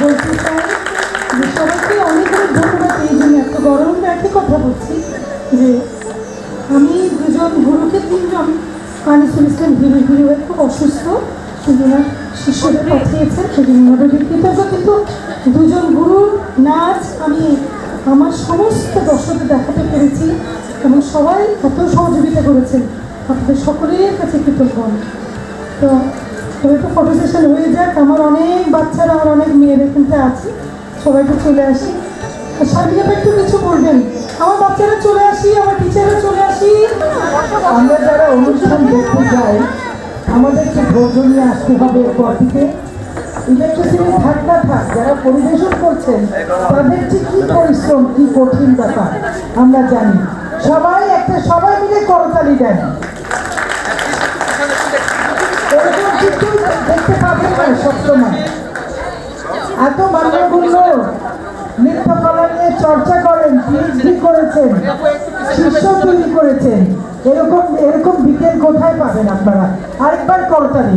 বলতে চাই যে এত গরম কথা বলছি যে আমি দুজন গুরুকে খুব অসুস্থ কৃতজ্ঞ কিন্তু দুজন গুরুর নাচ আমি আমার সমস্ত দর্শকদের দেখাতে পেরেছি এবং সবাই এত সহযোগিতা করেছেন আপনাদের সকলের কাছে কৃতজ্ঞ। তো তবে একটু ফটো সেশন হয়ে যাক। আমার অনেক বাচ্চারা, আমার অনেক মেয়ের কিন্তু আছে। সবাই একটু চলে আসি। স্বামীরা একটু কিছু বলবেন। আমার বাচ্চারা চলে আসি, আমার টিচাররা চলে আসি। আমরা যারা অনুষ্ঠান দেখতে যাই আমাদেরকে ধৈর্য নিয়ে আসতে হবে এরপর থেকে? ইলেকট্রিসিটি থাক না থাক, যারা পরিবেশন করছেন, তাদের যে কী পরিশ্রম, কী কঠিন ব্যাপার, আমরা জানি। সবাই একটা, সবাই মিলে করতালি দেন এরকম কিন্তু না সবসময়। এত মান্যগুণ্য নৃত্যকলা নিয়ে চর্চা করেন পিএইচডি করেছেন, শিষ্য তৈরি করেছেন। এরকম এরকম বিকেল কোথায় পাবেন আপনারা? আরেকবার করতালি